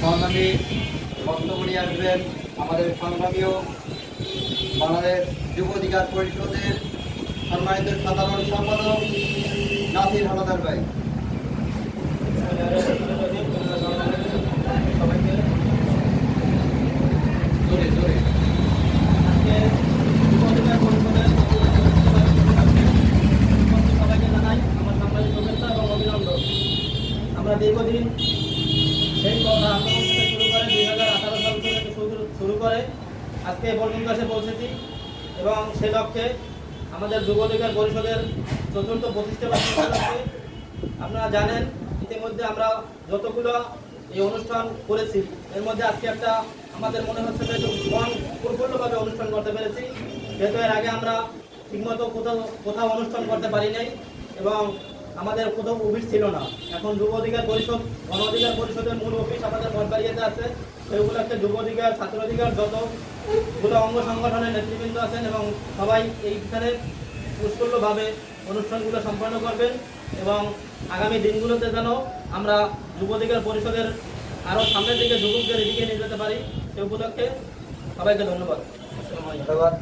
সংগ্রামী বক্তব্য আসবেন আমাদের সংগ্রামীয় বাংলাদেশ যুব অধিকার পরিষদের সম্মানিত সাধারণ সম্পাদক নাসির হালাদার ভাই। আমরা দীর্ঘদিন সেই কথা আন্দোলন শুরু করে দুই হাজার আঠারো সাল থেকে শুরু করে আজকে এ পর্যন্ত এসে পৌঁছেছি। এবং সে লক্ষ্যে আমাদের যুব পরিষদের চতুর্থ প্রতিষ্ঠা বার্ষিকী আপনারা জানেন, ইতিমধ্যে আমরা যতগুলো এই অনুষ্ঠান করেছি, এর মধ্যে আজকে একটা আমাদের মনে হচ্ছে যে একটু মন প্রফুল্লভাবে অনুষ্ঠান করতে পেরেছি। যেহেতু এর আগে আমরা ঠিকমতো কোথাও কোথাও অনুষ্ঠান করতে পারি নাই এবং আমাদের কোথাও অফিস ছিল না। এখন যুব অধিকার পরিষদ, গণ অধিকার পরিষদের মূল অফিস আমাদের মঠবাড়িয়াতে আছে। সেগুলো একটা যুব অধিকার, ছাত্র অধিকার যতগুলো অঙ্গ সংগঠনের নেতৃবৃন্দ আছেন এবং সবাই এইখানে উৎফুল্লভাবে অনুষ্ঠানগুলো সম্পন্ন করবেন এবং আগামী দিনগুলোতে যেন আমরা যুব অধিকার পরিষদের আরও সামনের দিকে যুবকদের এদিকে নিয়ে যেতে পারি, সে উপলক্ষে সবাইকে ধন্যবাদ। ধন্যবাদ।